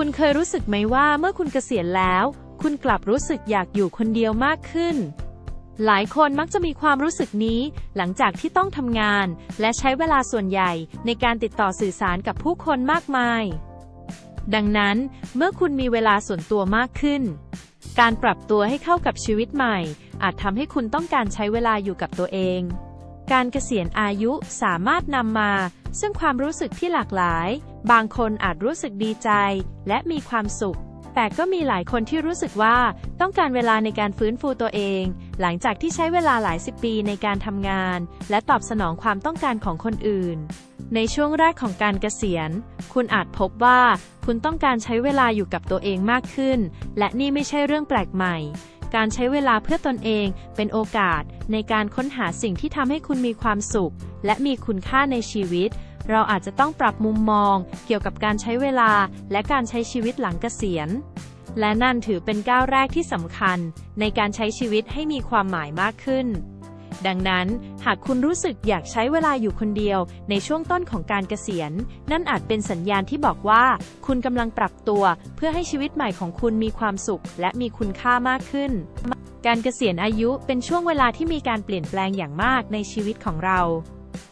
คุณเคยรู้สึกไหมว่าเมื่อคุณเกษียณแล้ว คุณกลับรู้สึกอยากอยู่คนเดียวมากขึ้น หลายคนมักจะมีความรู้สึกนี้หลังจากที่ต้องทำงาน และใช้เวลาส่วนใหญ่ในการติดต่อสื่อสารกับผู้คนมากมาย ดังนั้นเมื่อคุณมีเวลาส่วนตัวมากขึ้น การปรับตัวให้เข้ากับชีวิตใหม่ อาจทำให้คุณต้องการใช้เวลาอยู่กับตัวเอง การเกษียณอายุสามารถนำมา ซึ่งความรู้สึกที่หลากหลาย บางคนอาจรู้สึกดีใจ และมีความสุข แต่ก็มีหลายคนที่รู้สึกว่า ต้องการเวลาในการฟื้นฟูตัวเอง หลังจากที่ใช้เวลาหลายสิบปีในการทำงาน และตอบสนองความต้องการของคนอื่น ในช่วงแรกของการเกษียณ คุณอาจพบว่า คุณต้องการใช้เวลาอยู่กับตัวเองมากขึ้น และนี่ไม่ใช่เรื่องแปลกใหม่ การใช้เวลาเพื่อตนเองเป็นโอกาสในการค้นหาสิ่งที่ทำให้คุณมีความสุข และมีคุณค่าในชีวิต เราอาจจะต้องปรับมุมมอง เกี่ยวกับการใช้เวลา และการใช้ชีวิตหลังเกษียณ และนั่นถือเป็นก้าวแรกที่สำคัญ ในการใช้ชีวิตให้มีความหมายมากขึ้น ดังนั้น หากคุณรู้สึกอยากใช้เวลาอยู่คนเดียว ในช่วงต้นของการเกษียณ นั่นอาจเป็นสัญญาณที่บอกว่า คุณกำลังปรับตัว เพื่อให้ชีวิตใหม่ของคุณมีความสุข และมีคุณค่ามากขึ้นการเกษียณอายุเป็นช่วงเวลาที่มีการเปลี่ยนแปลงอย่างมากในชีวิตของเรา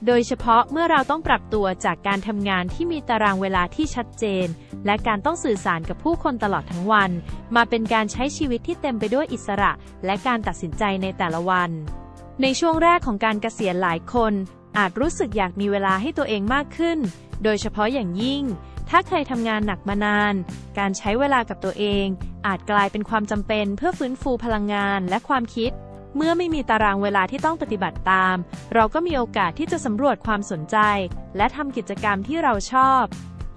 โดยเฉพาะเมื่อเราต้องปรับตัวจากการทำงานที่มีตารางเวลาที่ชัดเจน และการต้องสื่อสารกับผู้คนตลอดทั้งวัน มาเป็นการใช้ชีวิตที่เต็มไปด้วยอิสระ และการตัดสินใจในแต่ละวัน ในช่วงแรกของการเกษียณหลายคน อาจรู้สึกอยากมีเวลาให้ตัวเองมากขึ้น โดยเฉพาะอย่างยิ่ง ถ้าเคยทำงานหนักมานาน การใช้เวลากับตัวเอง อาจกลายเป็นความจำเป็นเพื่อฟื้นฟูพลังงานและความคิด เมื่อไม่มีตารางเวลาที่ต้องปฏิบัติตาม เราก็มีโอกาสที่จะสำรวจความสนใจ และทำกิจกรรมที่เราชอบ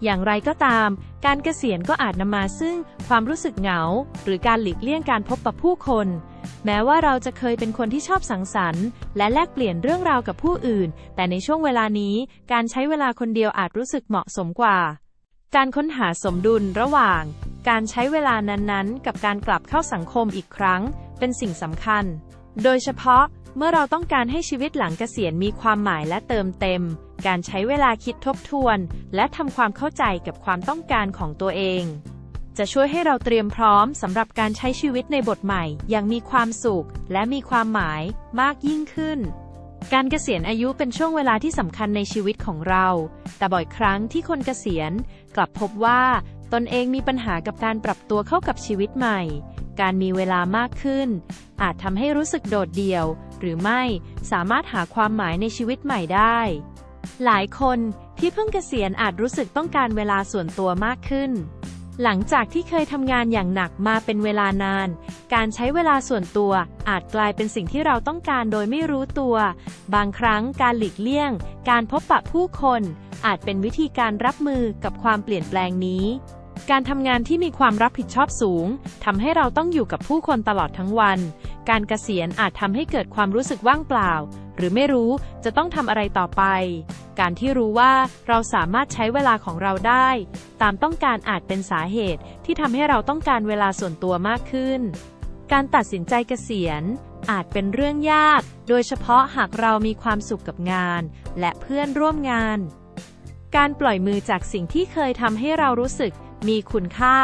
อย่างไรก็ตาม การเกษียณก็อาจนำมาซึ่งความรู้สึกเหงา หรือการหลีกเลี่ยงการพบปะผู้คน แม้ว่าเราจะเคยเป็นคนที่ชอบสังสรรค์ และแลกเปลี่ยนเรื่องราวกับผู้อื่น แต่ในช่วงเวลานี้การใช้เวลาคนเดียวอาจรู้สึกเหมาะสมกว่า การค้นหาสมดุลระหว่าง การใช้เวลานั้นๆ กับการกลับเข้าสังคมอีกครั้ง เป็นสิ่งสำคัญ โดยเฉพาะเมื่อเราต้องการให้ชีวิตหลังเกษียณมีความหมายและเติมเต็ม การใช้เวลาคิดทบทวน และทำความเข้าใจกับความต้องการของตัวเอง จะช่วยให้เราเตรียมพร้อมสำหรับการใช้ชีวิตในบทใหม่ อย่างมีความสุข และมีความหมายมากยิ่งขึ้น การเกษียณอายุเป็นช่วงเวลาที่สำคัญในชีวิตของเรา แต่บ่อยครั้งที่คนเกษียณ กลับพบว่าตนเองมีปัญหากับการปรับตัวเข้ากับชีวิตใหม่ การมีเวลามากขึ้น อาจทำให้รู้สึกโดดเดี่ยว หรือไม่สามารถหาความหมายในชีวิตใหม่ได้ หลายคนที่เพิ่งเกษียณอาจรู้สึกต้องการเวลาส่วนตัวมากขึ้น หลังจากที่เคยทำงานอย่างหนักมาเป็นเวลานาน การใช้เวลาส่วนตัวอาจกลายเป็นสิ่งที่เราต้องการโดยไม่รู้ตัว บางครั้งการหลีกเลี่ยง การพบปะผู้คน อาจเป็นวิธีการรับมือกับความเปลี่ยนแปลงนี้ การทำงานที่มีความรับผิดชอบสูงทำให้เราต้องอยู่กับผู้คนตลอดทั้งวัน การเกษียณอาจทำให้เกิดความรู้สึกว่างเปล่า หรือไม่รู้จะต้องทำอะไรต่อไป การที่รู้ว่าเราสามารถใช้เวลาของเราได้ ตามต้องการอาจเป็นสาเหตุที่ทำให้เราต้องการเวลาส่วนตัวมากขึ้น การตัดสินใจเกษียณอาจเป็นเรื่องยาก โดยเฉพาะหากเรามีความสุขกับงาน และเพื่อนร่วมงาน การปล่อยมือจากสิ่งที่เคยทำให้เรารู้สึก มีคุณค่า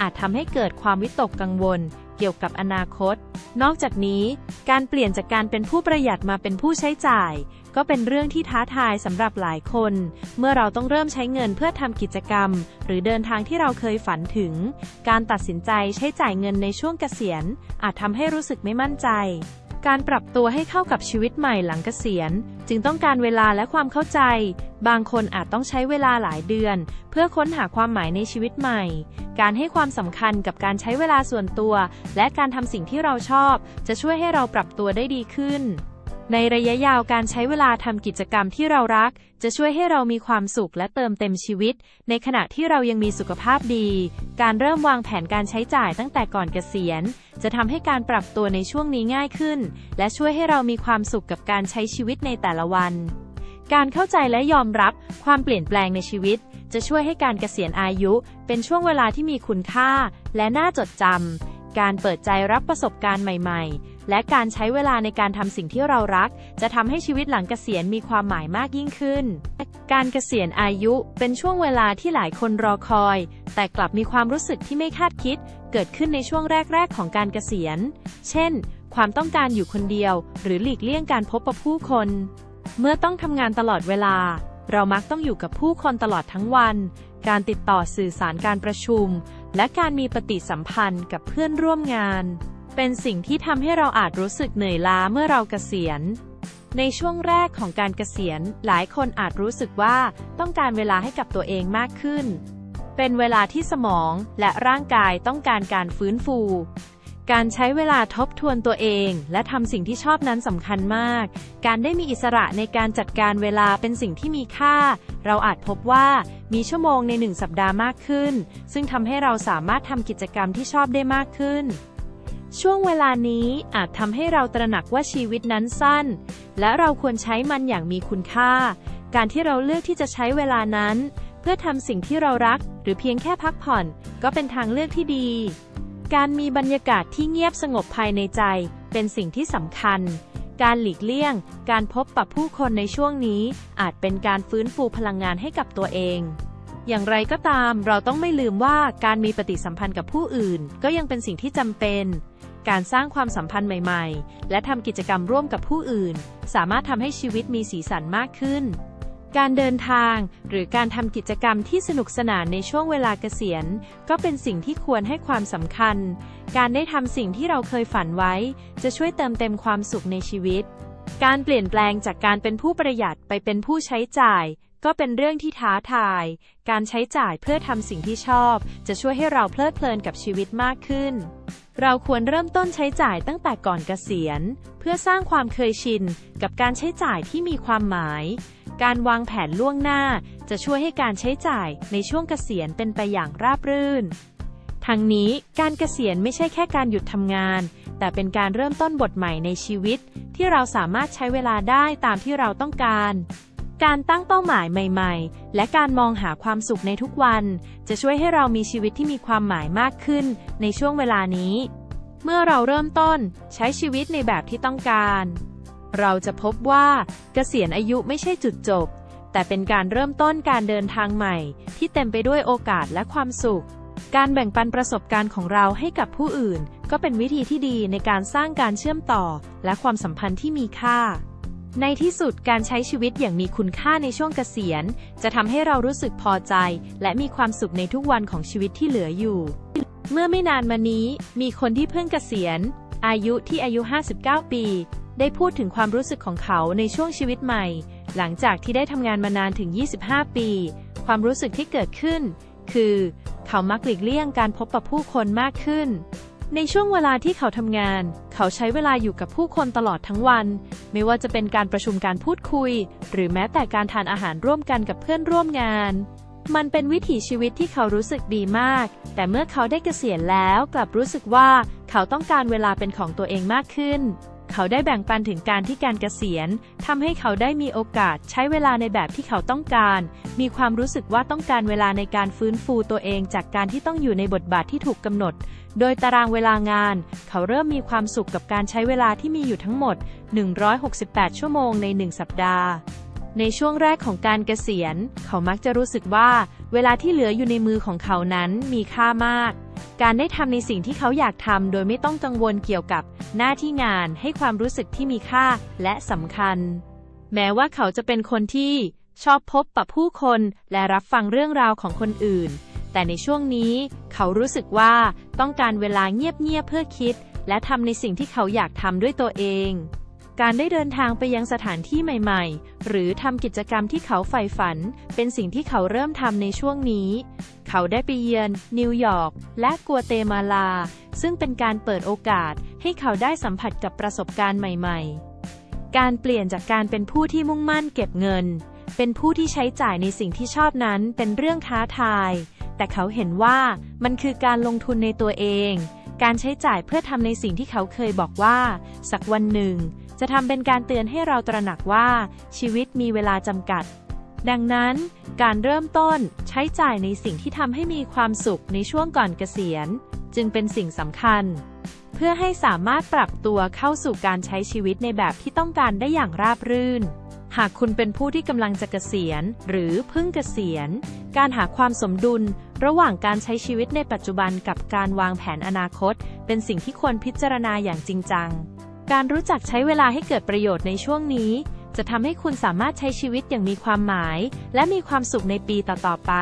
อาจทำให้เกิดความวิตกกังวล เกี่ยวกับอนาคต นอกจากนี้ การเปลี่ยนจากการเป็นผู้ประหยัดมาเป็นผู้ใช้จ่าย ก็เป็นเรื่องที่ท้าทายสำหรับหลายคน เมื่อเราต้องเริ่มใช้เงินเพื่อทำกิจกรรม หรือเดินทางที่เราเคยฝันถึง การตัดสินใจใช้จ่ายเงินในช่วงเกษียณ อาจทำให้รู้สึกไม่มั่นใจ การปรับตัวให้เข้ากับชีวิตใหม่หลังเกษียณ จึงต้องการเวลาและความเข้าใจ บางคนอาจต้องใช้เวลาหลายเดือน เพื่อค้นหาความหมายในชีวิตใหม่ การให้ความสำคัญกับการใช้เวลาส่วนตัว และการทำสิ่งที่เราชอบ จะช่วยให้เราปรับตัวได้ดีขึ้น ในระยะยาวการใช้เวลาทำกิจกรรมที่เรารัก จะช่วยให้เรามีความสุขและเติมเต็มชีวิต ในขณะที่เรายังมีสุขภาพดี การเริ่มวางแผนการใช้จ่ายตั้งแต่ก่อนเกษียณ จะทำให้การปรับตัวในช่วงนี้ง่ายขึ้น และช่วยให้เรามีความสุขกับการใช้ชีวิตในแต่ละวัน การเข้าใจและยอมรับความเปลี่ยนแปลงในชีวิต จะช่วยให้การเกษียณอายุ เป็นช่วงเวลาที่มีคุณค่า และน่าจดจำ การเปิดใจรับประสบการณ์ใหม่ ๆ และการใช้เวลาในการทำสิ่งที่เรารัก จะทำให้ชีวิตหลังเกษียณมีความหมายมากยิ่งขึ้น การเกษียณอายุเป็นช่วงเวลาที่หลายคนรอคอย แต่กลับมีความรู้สึกที่ไม่คาดคิด เกิดขึ้นในช่วงแรก ๆ ของการเกษียณ เช่น ความต้องการอยู่คนเดียว หรือหลีกเลี่ยงการพบปะผู้คน เมื่อต้องทำงานตลอดเวลา เรามักต้องอยู่กับผู้คนตลอดทั้งวัน การติดต่อสื่อสารการประชุม และการมีปฏิสัมพันธ์กับเพื่อนร่วมงาน เป็นสิ่งที่ทำให้เราอาจรู้สึกเหนื่อยล้าเมื่อเราเกษียณ ในช่วงแรกของการเกษียณ หลายคนอาจรู้สึกว่าต้องการเวลาให้กับตัวเองมากขึ้น เป็นเวลาที่สมองและร่างกายต้องการการฟื้นฟู การใช้เวลาทบทวนตัวเอง และทำสิ่งที่ชอบนั้นสำคัญมาก การได้มีอิสระในการจัดการเวลาเป็นสิ่งที่มีค่า เราอาจพบว่ามีชั่วโมงในหนึ่งสัปดาห์มากขึ้น ซึ่งทำให้เราสามารถทำกิจกรรมที่ชอบได้มากขึ้น ช่วงเวลานี้อาจทำให้เราตระหนักว่าชีวิตนั้นสั้น และเราควรใช้มันอย่างมีคุณค่า การที่เราเลือกที่จะใช้เวลานั้น เพื่อทำสิ่งที่เรารัก หรือเพียงแค่พักผ่อน ก็เป็นทางเลือกที่ดี การมีบรรยากาศที่เงียบสงบภายในใจ เป็นสิ่งที่สำคัญ การหลีกเลี่ยง การพบปะผู้คนในช่วงนี้ อาจเป็นการฟื้นฟูพลังงานให้กับตัวเอง อย่างไรก็ตาม เราต้องไม่ลืมว่าการมีปฏิสัมพันธ์กับผู้อื่น ก็ยังเป็นสิ่งที่จำเป็น การสร้างความสัมพันธ์ใหม่ ๆ และทำกิจกรรมร่วมกับผู้อื่น สามารถทำให้ชีวิตมีสีสันมากขึ้น การเดินทาง หรือการทำกิจกรรมที่สนุกสนานในช่วงเวลาเกษียณ ก็เป็นสิ่งที่ควรให้ความสำคัญ การได้ทำสิ่งที่เราเคยฝันไว้ จะช่วยเติมเต็มความสุขในชีวิต การเปลี่ยนแปลงจากการเป็นผู้ประหยัดไปเป็นผู้ใช้จ่าย ก็เป็นเรื่องที่ท้าทาย การใช้จ่ายเพื่อทำสิ่งที่ชอบ จะช่วยให้เราเพลิดเพลินกับชีวิตมากขึ้นเราควรเริ่มต้นใช้จ่ายตั้งแต่ก่อนเกษียณ เพื่อสร้างความเคยชินกับการใช้จ่ายที่มีความหมาย การวางแผนล่วงหน้า จะช่วยให้การใช้จ่ายในช่วงเกษียณเป็นไปอย่างราบรื่น ทั้งนี้การเกษียณไม่ใช่แค่การหยุดทำงาน แต่เป็นการเริ่มต้นบทใหม่ในชีวิต ที่เราสามารถใช้เวลาได้ตามที่เราต้องการ การตั้งเป้าหมายใหม่ ๆ และการมองหาความสุขในทุกวัน จะช่วยให้เรามีชีวิตที่มีความหมายมากขึ้นในช่วงเวลานี้ เมื่อเราเริ่มต้นใช้ชีวิตในแบบที่ต้องการ เราจะพบว่าเกษียณอายุไม่ใช่จุดจบ แต่เป็นการเริ่มต้นการเดินทางใหม่ ที่เต็มไปด้วยโอกาสและความสุข การแบ่งปันประสบการณ์ของเราให้กับผู้อื่น ก็เป็นวิธีที่ดีในการสร้างการเชื่อมต่อ และความสัมพันธ์ที่มีค่า ในที่สุดการใช้ชีวิตอย่างมีคุณค่าในช่วงเกษียณ จะทำให้เรารู้สึกพอใจ และมีความสุขในทุกวันของชีวิตที่เหลืออยู่ เมื่อไม่นานมานี้ มีคนที่เพิ่งเกษียณ อายุที่อายุ 59 ปี ได้พูดถึงความรู้สึกของเขาในช่วงชีวิตใหม่ หลังจากที่ได้ทำงานมานานถึง 25 ปี ความรู้สึกที่เกิดขึ้น คือ เขามักหลีกเลี่ยงการพบปะผู้คนมากขึ้น ในช่วงเวลาที่เขาทำงาน เขาใช้เวลาอยู่กับผู้คนตลอดทั้งวัน ไม่ว่าจะเป็นการประชุมการพูดคุย หรือแม้แต่การทานอาหารร่วมกันกับเพื่อนร่วมงานมันเป็นวิถีชีวิตที่เขารู้สึกดีมาก แต่เมื่อเขาได้เกษียณแล้วกลับรู้สึกว่าเขาต้องการเวลาเป็นของตัวเองมากขึ้น เขาได้แบ่งปันถึงการที่การเกษียณทำให้เขาได้มีโอกาสใช้เวลาในแบบที่เขาต้องการ มีความรู้สึกว่าต้องการเวลาในการฟื้นฟูตัวเองจากการที่ต้องอยู่ในบทบาทที่ถูกกำหนด โดยตารางเวลางาน เขาเริ่มมีความสุขกับการใช้เวลาที่มีอยู่ทั้งหมด 168 ชั่วโมงใน 1 สัปดาห์ ในช่วงแรกของการเกษียณ เขามักจะรู้สึกว่า เวลาที่เหลืออยู่ในมือของเขานั้นมีค่ามาก การได้ทำในสิ่งที่เขาอยากทำโดยไม่ต้องกังวลเกี่ยวกับหน้าที่งานให้ความรู้สึกที่มีค่าและสำคัญ แม้ว่าเขาจะเป็นคนที่ชอบพบปะผู้คนและรับฟังเรื่องราวของคนอื่น แต่ในช่วงนี้เขารู้สึกว่าต้องการเวลาเงียบๆเพื่อคิด และทำในสิ่งที่เขาอยากทำด้วยตัวเอง การได้เดินทางไปยังสถานที่ใหม่ๆ หรือทำกิจกรรมที่เขาใฝ่ฝัน เป็นสิ่งที่เขาเริ่มทำในช่วงนี้ เขาได้ไปเยือน นิวยอร์กและกัวเตมาลา ซึ่งเป็นการเปิดโอกาสให้เขาได้สัมผัสกับประสบการณ์ใหม่ ๆ การเปลี่ยนจากการเป็นผู้ที่มุ่งมั่นเก็บเงิน เป็นผู้ที่ใช้จ่ายในสิ่งที่ชอบนั้นเป็นเรื่องท้าทาย แต่เขาเห็นว่ามันคือการลงทุนในตัวเอง การใช้จ่ายเพื่อทำในสิ่งที่เขาเคยบอกว่า สักวันหนึ่ง จะทำเป็นการเตือนให้เราตระหนักว่าชีวิตมีเวลาจำกัด ดังนั้น การเริ่มต้นใช้จ่ายในสิ่งที่ทำให้มีความสุขในช่วงก่อนเกษียณ จึงเป็นสิ่งสำคัญ เพื่อให้สามารถปรับตัวเข้าสู่การใช้ชีวิตในแบบที่ต้องการได้อย่างราบรื่น หากคุณเป็นผู้ที่กำลังจะเกษียณ หรือเพิ่งเกษียณ การหาความสมดุลระหว่างการใช้ชีวิตในปัจจุบันกับการวางแผนอนาคต เป็นสิ่งที่ควรพิจารณาอย่างจริงจัง การรู้จักใช้เวลาให้เกิดประโยชน์ในช่วงนี้ จะทำให้คุณสามารถใช้ชีวิตอย่างมีความหมาย และมีความสุขในปีต่อๆไป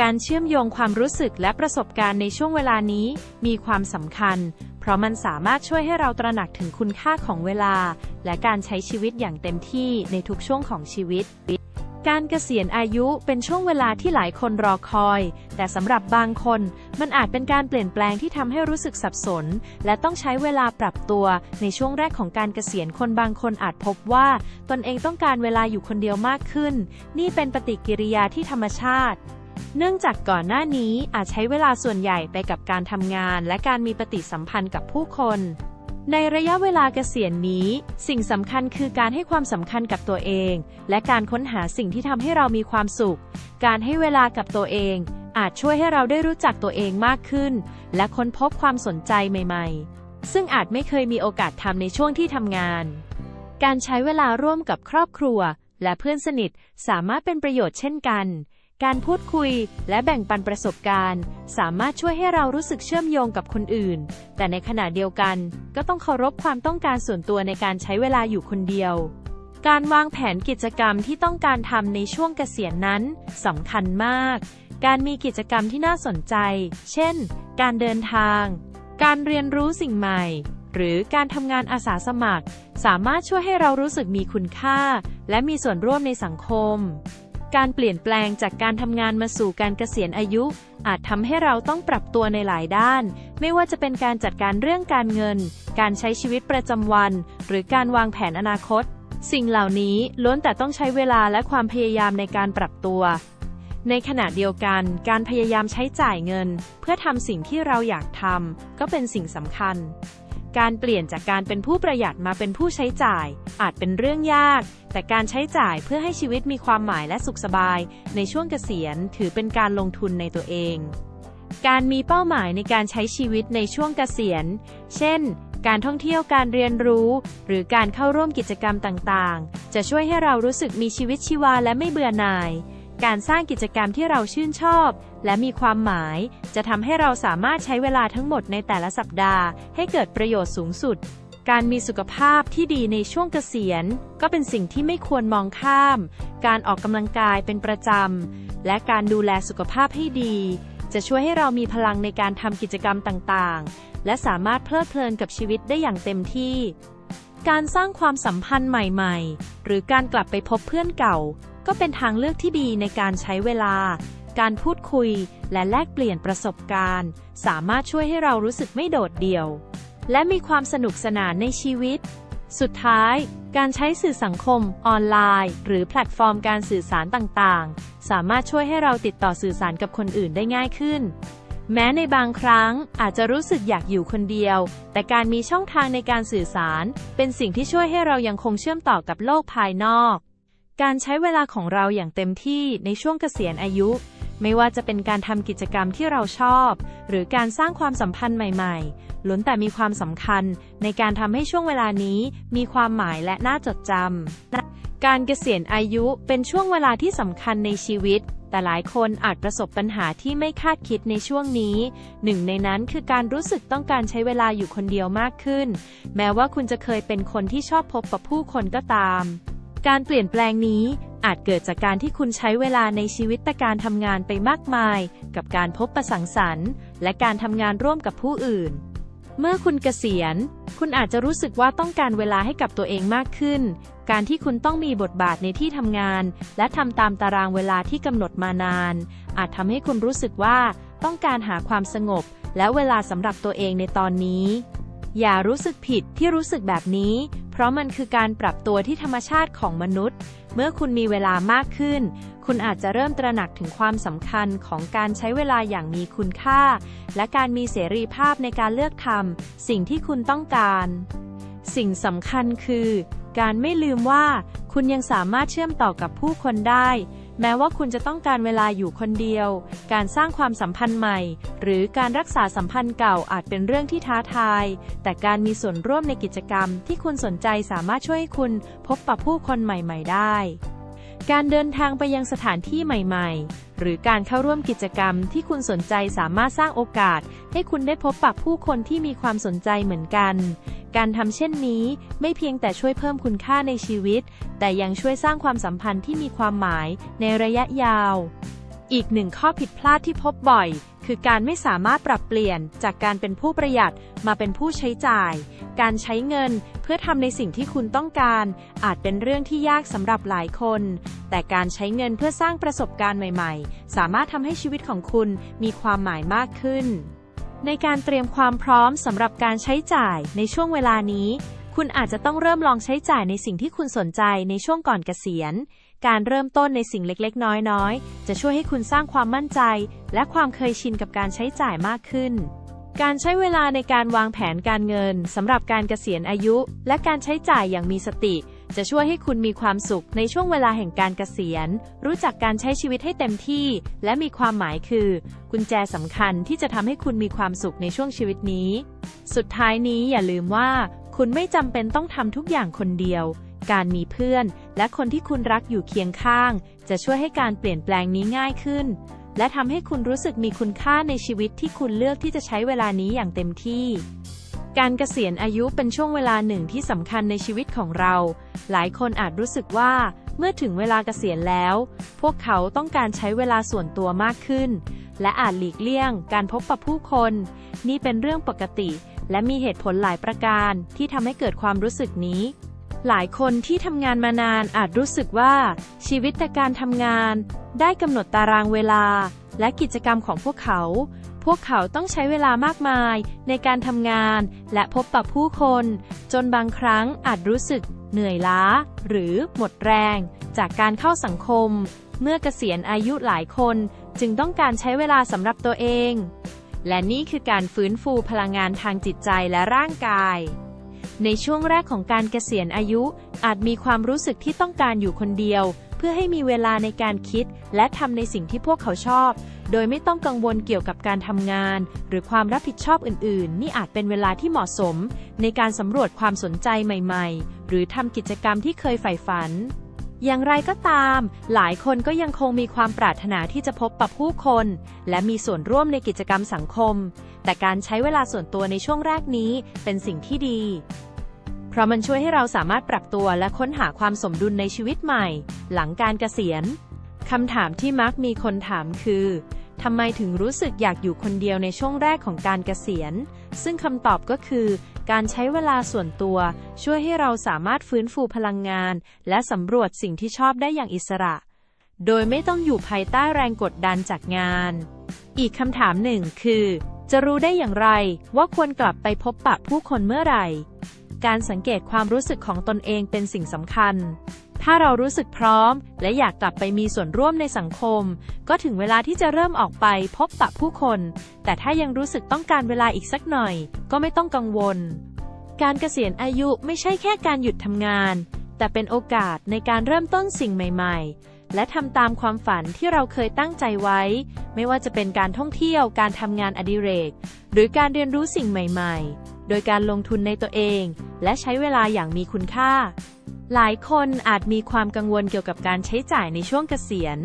การเชื่อมโยงความรู้สึกและประสบการณ์ในช่วงเวลานี้ มีความสำคัญ เพราะมันสามารถช่วยให้เราตระหนักถึงคุณค่าของเวลา และการใช้ชีวิตอย่างเต็มที่ในทุกช่วงของชีวิต การเกษียณอายุเป็นช่วงเวลาที่หลายคนรอคอย แต่สำหรับบางคนมันอาจเป็นการเปลี่ยนแปลงที่ทำให้รู้สึกสับสน และต้องใช้เวลาปรับตัวในช่วงแรกของการเกษียณคนบางคนอาจพบว่า ตนเองต้องการเวลาอยู่คนเดียวมากขึ้น นี่เป็นปฏิกิริยาที่ธรรมชาติ เนื่องจากก่อนหน้านี้อาจใช้เวลาส่วนใหญ่ไปกับการทำงาน และการมีปฏิสัมพันธ์กับผู้คน ในระยะเวลาเกษียณนี้ สิ่งสำคัญคือการให้ความสำคัญกับตัวเอง และการค้นหาสิ่งที่ทำให้เรามีความสุข การให้เวลากับตัวเอง อาจช่วยให้เราได้รู้จักตัวเองมากขึ้น และค้นพบความสนใจใหม่ ๆ ซึ่งอาจไม่เคยมีโอกาสทำในช่วงที่ทำงาน การใช้เวลาร่วมกับครอบครัว และเพื่อนสนิทสามารถเป็นประโยชน์เช่นกัน การพูดคุย และแบ่งปันประสบการณ์ สามารถช่วยให้เรารู้สึกเชื่อมโยงกับคนอื่น แต่ในขณะเดียวกัน ก็ต้องเคารพความต้องการส่วนตัวในการใช้เวลาอยู่คนเดียว การวางแผนกิจกรรมที่ต้องการทำในช่วงเกษียณนั้นสำคัญมาก การมีกิจกรรมที่น่าสนใจ เช่น การเดินทาง การเรียนรู้สิ่งใหม่ หรือการทำงานอาสาสมัคร สามารถช่วยให้เรารู้สึกมีคุณค่า และมีส่วนร่วมในสังคม การเปลี่ยนแปลงจากการทำงานมาสู่การเกษียณอายุ อาจทำให้เราต้องปรับตัวในหลายด้าน ไม่ว่าจะเป็นการจัดการเรื่องการเงิน การใช้ชีวิตประจำวัน หรือการวางแผนอนาคต สิ่งเหล่านี้ล้วนแต่ต้องใช้เวลาและความพยายามในการปรับตัว ในขณะเดียวกัน การพยายามใช้จ่ายเงิน เพื่อทำสิ่งที่เราอยากทำก็เป็นสิ่งสำคัญ การเปลี่ยนจากการเป็นผู้ประหยัดมาเป็นผู้ใช้จ่าย อาจเป็นเรื่องยาก แต่การใช้จ่ายเพื่อให้ชีวิตมีความหมายและสุขสบาย ในช่วงเกษียณถือเป็นการลงทุนในตัวเอง การมีเป้าหมายในการใช้ชีวิตในช่วงเกษียณ เช่น การท่องเที่ยวการเรียนรู้ หรือการเข้าร่วมกิจกรรมต่างๆ จะช่วยให้เรารู้สึกมีชีวิตชีวาและไม่เบื่อหน่าย การสร้างกิจกรรมที่เราชื่นชอบ และมีความหมาย จะทำให้เราสามารถใช้เวลาทั้งหมดในแต่ละสัปดาห์ ให้เกิดประโยชน์สูงสุด การมีสุขภาพที่ดีในช่วงเกษียณ ก็เป็นสิ่งที่ไม่ควรมองข้าม การออกกำลังกายเป็นประจำ และการดูแลสุขภาพให้ดี จะช่วยให้เรามีพลังในการทำกิจกรรมต่างๆ และสามารถเพลิดเพลินกับชีวิตได้อย่างเต็มที่ การสร้างความสัมพันธ์ใหม่ ๆ หรือการกลับไปพบเพื่อนเก่า ก็เป็นทางเลือกที่ดีในการใช้เวลา การพูดคุย และแลกเปลี่ยนประสบการณ์ สามารถช่วยให้เรารู้สึกไม่โดดเดี่ยว และมีความสนุกสนานในชีวิต สุดท้าย การใช้สื่อสังคม ออนไลน์ หรือแพลตฟอร์มการสื่อสารต่างๆ สามารถช่วยให้เราติดต่อสื่อสารกับคนอื่นได้ง่ายขึ้นแม้ในบางครั้งอาจจะรู้สึกอยากอยู่คนเดียว แต่การมีช่องทางในการสื่อสาร เป็นสิ่งที่ช่วยให้เรายังคงเชื่อมต่อกับโลกภายนอก การใช้เวลาของเราอย่างเต็มที่ในช่วงเกษียณอายุ ไม่ว่าจะเป็นการทำกิจกรรมที่เราชอบ หรือการสร้างความสัมพันธ์ใหม่ ๆ ล้วนแต่มีความสำคัญในการทำให้ช่วงเวลานี้มีความหมายและน่าจดจำการเกษียณอายุเป็นช่วงเวลาที่สำคัญในชีวิต แต่หลายคนอาจประสบปัญหาที่ไม่คาดคิดในช่วงนี้ หนึ่งในนั้นคือการรู้สึกต้องการใช้เวลาอยู่คนเดียวมากขึ้น แม้ว่าคุณจะเคยเป็นคนที่ชอบพบกับผู้คนก็ตาม การเปลี่ยนแปลงนี้อาจเกิดจากการที่คุณใช้เวลาในชีวิตแต่การทำงานไปมากมาย กับการพบประสังสรรค์ และการทำงานร่วมกับผู้อื่น เมื่อคุณเกษียณ คุณอาจจะรู้สึกว่าต้องการเวลาให้กับตัวเองมากขึ้น การที่คุณต้องมีบทบาทในที่ทำงาน และทำตามตารางเวลาที่กำหนดมานาน อาจทำให้คุณรู้สึกว่าต้องการหาความสงบ และเวลาสำหรับตัวเองในตอนนี้ อย่ารู้สึกผิดที่รู้สึกแบบนี้ เพราะมันคือการปรับตัวที่ธรรมชาติของมนุษย์ เมื่อคุณมีเวลามากขึ้น คุณอาจจะเริ่มตระหนักถึงความสำคัญของการใช้เวลาอย่างมีคุณค่า และการมีเสรีภาพในการเลือกทำสิ่งที่คุณต้องการ สิ่งสำคัญคือ การไม่ลืมว่า คุณยังสามารถเชื่อมต่อกับผู้คนได้ แม้ว่าคุณจะต้องการเวลาอยู่คนเดียว การสร้างความสัมพันธ์ใหม่ หรือการรักษาสัมพันธ์เก่าอาจเป็นเรื่องที่ท้าทาย แต่การมีส่วนร่วมในกิจกรรมที่คุณสนใจสามารถช่วยให้คุณพบปะผู้คนใหม่ ๆ ได้ การเดินทางไปยังสถานที่ใหม่ ๆ หรือการเข้าร่วมกิจกรรมที่คุณสนใจสามารถสร้างโอกาส ให้คุณได้พบปะผู้คนที่มีความสนใจเหมือนกัน การทำเช่นนี้ไม่เพียงแต่ช่วยเพิ่มคุณค่าในชีวิต แต่ยังช่วยสร้างความสัมพันธ์ที่มีความหมายในระยะยาว อีกหนึ่งข้อผิดพลาดที่พบบ่อย คือการไม่สามารถปรับเปลี่ยนจากการเป็นผู้ประหยัดมาเป็นผู้ใช้จ่าย การใช้เงินเพื่อทำในสิ่งที่คุณต้องการ อาจเป็นเรื่องที่ยากสำหรับหลายคน แต่การใช้เงินเพื่อสร้างประสบการณ์ใหม่ ๆ สามารถทำให้ชีวิตของคุณมีความหมายมากขึ้น ในการเตรียมความพร้อมสำหรับการใช้จ่ายในช่วงเวลานี้ คุณอาจจะต้องเริ่มลองใช้จ่ายในสิ่งที่คุณสนใจในช่วงก่อนเกษียณ การเริ่มต้นในสิ่งเล็กๆ น้อยๆ จะช่วยให้คุณสร้างความมั่นใจ และความเคยชินกับการใช้จ่ายมากขึ้น การใช้เวลาในการวางแผนการเงินสำหรับการเกษียณอายุ และการใช้จ่ายอย่างมีสติ จะช่วยให้คุณมีความสุขในช่วงเวลาแห่งการเกษียณ รู้จักการใช้ชีวิตให้เต็มที่ และมีความหมายคือ กุญแจสำคัญที่จะทำให้คุณมีความสุขในช่วงชีวิตนี้ สุดท้ายนี้อย่าลืมว่า คุณไม่จำเป็นต้องทำทุกอย่างคนเดียวการมีเพื่อน และคนที่คุณรักอยู่เคียงข้าง จะช่วยให้การเปลี่ยนแปลงนี้ง่ายขึ้น และทำให้คุณรู้สึกมีคุณค่าในชีวิตที่คุณเลือกที่จะใช้เวลานี้อย่างเต็มที่ การเกษียณอายุเป็นช่วงเวลาหนึ่งที่สำคัญในชีวิตของเรา หลายคนอาจรู้สึกว่าเมื่อถึงเวลาเกษียณแล้ว พวกเขาต้องการใช้เวลาส่วนตัวมากขึ้น และอาจหลีกเลี่ยง การพบปะผู้คน นี่เป็นเรื่องปกติ และมีเหตุผลหลายประการที่ทำให้เกิดความรู้สึกนี้ หลายคนที่ทำงานมานานอาจรู้สึกว่า ชีวิตแต่การทำงาน ได้กำหนดตารางเวลา และกิจกรรมของพวกเขา พวกเขาต้องใช้เวลามากมาย ในการทำงาน และพบปะผู้คน จนบางครั้งอาจรู้สึก เหนื่อยล้า หรือหมดแรง จากการเข้าสังคม เมื่อเกษียณอายุหลายคนจึงต้องการใช้เวลาสำหรับตัวเอง และนี่คือการฟื้นฟูพลังงานทางจิตใจและร่างกาย ในช่วงแรกของการเกษียณอายุ อาจมีความรู้สึกที่ต้องการอยู่คนเดียว เพื่อให้มีเวลาในการคิด และทำในสิ่งที่พวกเขาชอบ โดยไม่ต้องกังวลเกี่ยวกับการทำงาน หรือความรับผิดชอบอื่น ๆ นี่อาจเป็นเวลาที่เหมาะสม ในการสำรวจความสนใจใหม่ ๆ หรือทำกิจกรรมที่เคยใฝ่ฝันอย่างไรก็ตาม หลายคนก็ยังคงมีความปรารถนาที่จะพบปะผู้คน และมีส่วนร่วมในกิจกรรมสังคม แต่การใช้เวลาส่วนตัวในช่วงแรกนี้เป็นสิ่งที่ดี เพราะมันช่วยให้เราสามารถปรับตัวและค้นหาความสมดุลในชีวิตใหม่ หลังการเกษียณคำถามที่มักมีคนถามคือทำไมถึงรู้สึกอยากอยู่คนเดียวในช่วงแรกของการเกษียณ ซึ่งคำตอบก็คือ การใช้เวลาส่วนตัว ช่วยให้เราสามารถฟื้นฟูพลังงาน และสำรวจสิ่งที่ชอบได้อย่างอิสระ โดยไม่ต้องอยู่ภายใต้แรงกดดันจากงาน อีกคำถามหนึ่งคือ จะรู้ได้อย่างไรว่าควรกลับไปพบปะผู้คนเมื่อไหร่ การสังเกตความรู้สึกของตนเองเป็นสิ่งสำคัญ ถ้าเรารู้สึกพร้อม และอยากกลับไปมีส่วนร่วมในสังคม ก็ถึงเวลาที่จะเริ่มออกไปพบปะผู้คน แต่ถ้ายังรู้สึกต้องการเวลาอีกสักหน่อย ก็ไม่ต้องกังวล การเกษียณอายุไม่ใช่แค่การหยุดทำงาน แต่เป็นโอกาสในการเริ่มต้นสิ่งใหม่ ๆ และทำตามความฝันที่เราเคยตั้งใจไว้ ไม่ว่าจะเป็นการท่องเที่ยว การทำงานอดิเรก หรือการเรียนรู้สิ่งใหม่ ๆ โดยการลงทุนในตัวเอง และใช้เวลาอย่างมีคุณค่า หลายคนอาจมีความกังวลเกี่ยวกับการใช้จ่ายในช่วงเกษียณ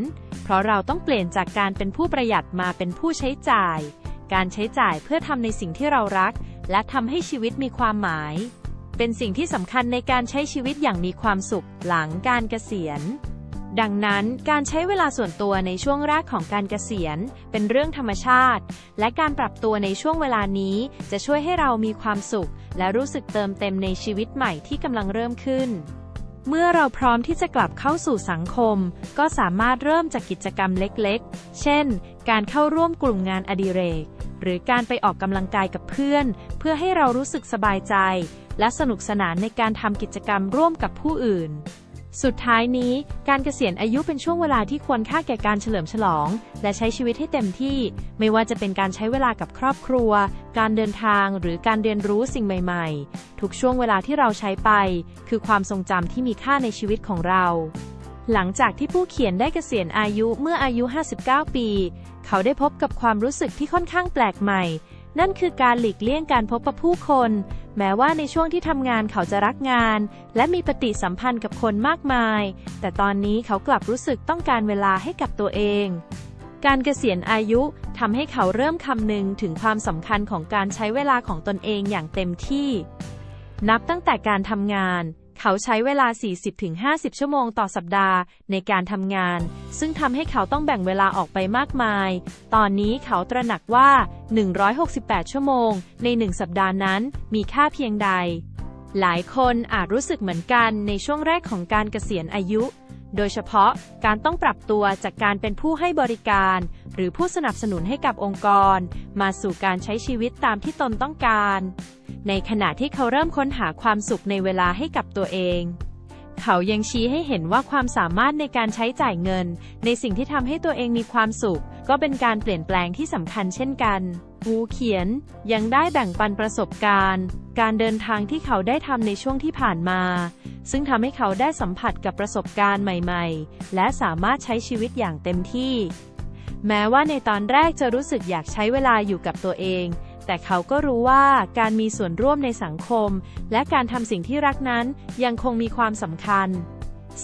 เพราะเราต้องเปลี่ยนจากการเป็นผู้ประหยัดมาเป็นผู้ใช้จ่าย การใช้จ่ายเพื่อทำในสิ่งที่เรารัก และทำให้ชีวิตมีความหมาย เป็นสิ่งที่สำคัญในการใช้ชีวิตอย่างมีความสุขหลังการเกษียณ ดังนั้นการใช้เวลาส่วนตัวในช่วงแรกของการเกษียณ เป็นเรื่องธรรมชาติ และการปรับตัวในช่วงเวลานี้ จะช่วยให้เรามีความสุข และรู้สึกเติมเต็มในชีวิตใหม่ที่กำลังเริ่มขึ้น เมื่อเราพร้อมที่จะกลับเข้าสู่สังคม ก็สามารถเริ่มจากกิจกรรมเล็กๆ เช่น การเข้าร่วมกลุ่มงานอดิเรก หรือการไปออกกำลังกายกับเพื่อน เพื่อให้เรารู้สึกสบายใจ และสนุกสนานในการทำกิจกรรมร่วมกับผู้อื่น สุดท้ายนี้ การเกษียณอายุเป็นช่วงเวลาที่ควรค่าแก่การเฉลิมฉลอง และใช้ชีวิตให้เต็มที่ ไม่ว่าจะเป็นการใช้เวลากับครอบครัว การเดินทางหรือการเรียนรู้สิ่งใหม่ๆ ทุกช่วงเวลาที่เราใช้ไป คือความทรงจำที่มีค่าในชีวิตของเรา หลังจากที่ผู้เขียนได้เกษียณอายุเมื่ออายุ 59 ปี เขาได้พบกับความรู้สึกที่ค่อนข้างแปลกใหม่ นั่นคือการหลีกเลี่ยงการพบปะผู้คน แม้ว่าในช่วงที่ทำงานเขาจะรักงาน และมีปฏิสัมพันธ์กับคนมากมาย แต่ตอนนี้เขากลับรู้สึกต้องการเวลาให้กับตัวเอง การเกษียณอายุทำให้เขาเริ่มคำนึงถึงความสำคัญของการใช้เวลาของตนเองอย่างเต็มที่ นับตั้งแต่การทำงาน เขาใช้เวลา 40-50 ชั่วโมงต่อสัปดาห์ในการทำงาน ซึ่งทำให้เขาต้องแบ่งเวลาออกไปมากมาย ตอนนี้เขาตระหนักว่า 168 ชั่วโมง ในหนึ่งสัปดาห์นั้นมีค่าเพียงใด หลายคนอาจรู้สึกเหมือนกันในช่วงแรกของการเกษียณอายุ โดยเฉพาะการต้องปรับตัวจากการเป็นผู้ให้บริการ หรือผู้สนับสนุนให้กับองค์กร มาสู่การใช้ชีวิตตามที่ตนต้องการ ในขณะที่เขาเริ่มค้นหาความสุขในเวลาให้กับตัวเอง เขายังชี้ให้เห็นว่าความสามารถในการใช้จ่ายเงิน ในสิ่งที่ทำให้ตัวเองมีความสุข ก็เป็นการเปลี่ยนแปลงที่สำคัญเช่นกันวูเขียนยังได้แบ่งปันประสบการณ์ การเดินทางที่เขาได้ทำในช่วงที่ผ่านมา ซึ่งทำให้เขาได้สัมผัสกับประสบการณ์ใหม่ๆ และสามารถใช้ชีวิตอย่างเต็มที่ แม้ว่าในตอนแรกจะรู้สึกอยากใช้เวลาอยู่กับตัวเอง แต่เขาก็รู้ว่าการมีส่วนร่วมในสังคม และการทำสิ่งที่รักนั้นยังคงมีความสำคัญ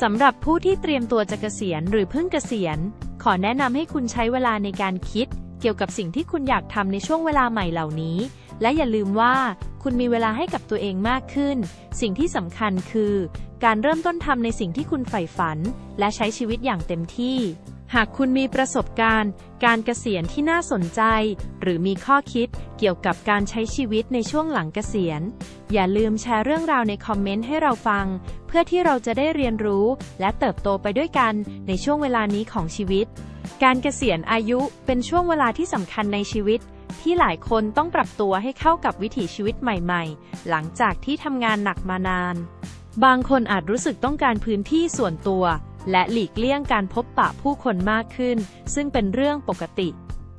สำหรับผู้ที่เตรียมตัวจะเกษียณหรือเพิ่งเกษียณ ขอแนะนำให้คุณใช้เวลาในการคิด เกี่ยวกับสิ่งที่คุณอยากทำในช่วงเวลาใหม่เหล่านี้ และอย่าลืมว่าคุณมีเวลาให้กับตัวเองมากขึ้น สิ่งที่สำคัญคือ การเริ่มต้นทำในสิ่งที่คุณใฝ่ฝัน และใช้ชีวิตอย่างเต็มที่ หากคุณมีประสบการณ์ การเกษียณที่น่าสนใจ หรือมีข้อคิดเกี่ยวกับการใช้ชีวิตในช่วงหลังเกษียณ อย่าลืมแชร์เรื่องราวในคอมเมนต์ให้เราฟัง เพื่อที่เราจะได้เรียนรู้ และเติบโตไปด้วยกันในช่วงเวลานี้ของชีวิต การเกษียณอายุเป็นช่วงเวลาที่สำคัญในชีวิต ที่หลายคนต้องปรับตัวให้เข้ากับวิถีชีวิตใหม่ๆ หลังจากที่ทำงานหนักมานาน บางคนอาจรู้สึกต้องการพื้นที่ส่วนตัว และหลีกเลี่ยงการพบปะผู้คนมากขึ้น ซึ่งเป็นเรื่องปกติ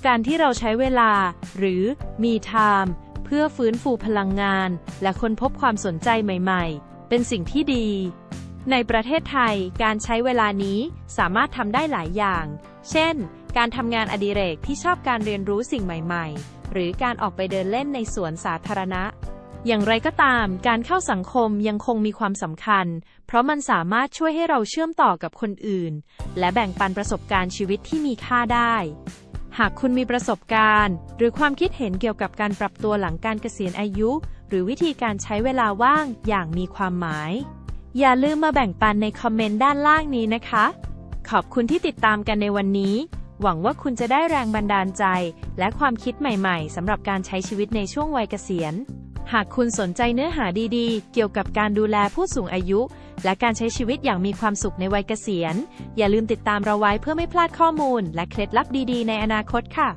การที่เราใช้เวลา หรือมีไทม์เพื่อฟื้นฟูพลังงาน และค้นพบความสนใจใหม่ๆ เป็นสิ่งที่ดี ในประเทศไทยการใช้เวลานี้สามารถทำได้หลายอย่าง เช่น การทำงานอดิเรกที่ชอบการเรียนรู้สิ่งใหม่ ๆ หรือการออกไปเดินเล่นในสวนสาธารณะ อย่างไรก็ตาม การเข้าสังคมยังคงมีความสำคัญ เพราะมันสามารถช่วยให้เราเชื่อมต่อกับคนอื่น และแบ่งปันประสบการณ์ชีวิตที่มีค่าได้ หากคุณมีประสบการณ์ หรือความคิดเห็นเกี่ยวกับการปรับตัวหลังการเกษียณอายุ หรือวิธีการใช้เวลาว่างอย่างมีความหมาย อย่าลืมมาแบ่งปันในคอมเมนต์ด้านล่างนี้นะคะ ขอบคุณที่ติดตามกันในวันนี้ หวังว่าคุณจะได้แรงบันดาลใจ และความคิดใหม่ ๆสำหรับการใช้ชีวิตในช่วงวัยเกษียณ หากคุณสนใจเนื้อหาดีๆ เกี่ยวกับการดูแลผู้สูงอายุ และการใช้ชีวิตอย่างมีความสุขในวัยเกษียณ อย่าลืมติดตามเราไว้เพื่อไม่พลาดข้อมูล และเคล็ดลับดีๆ ในอนาคตค่ะ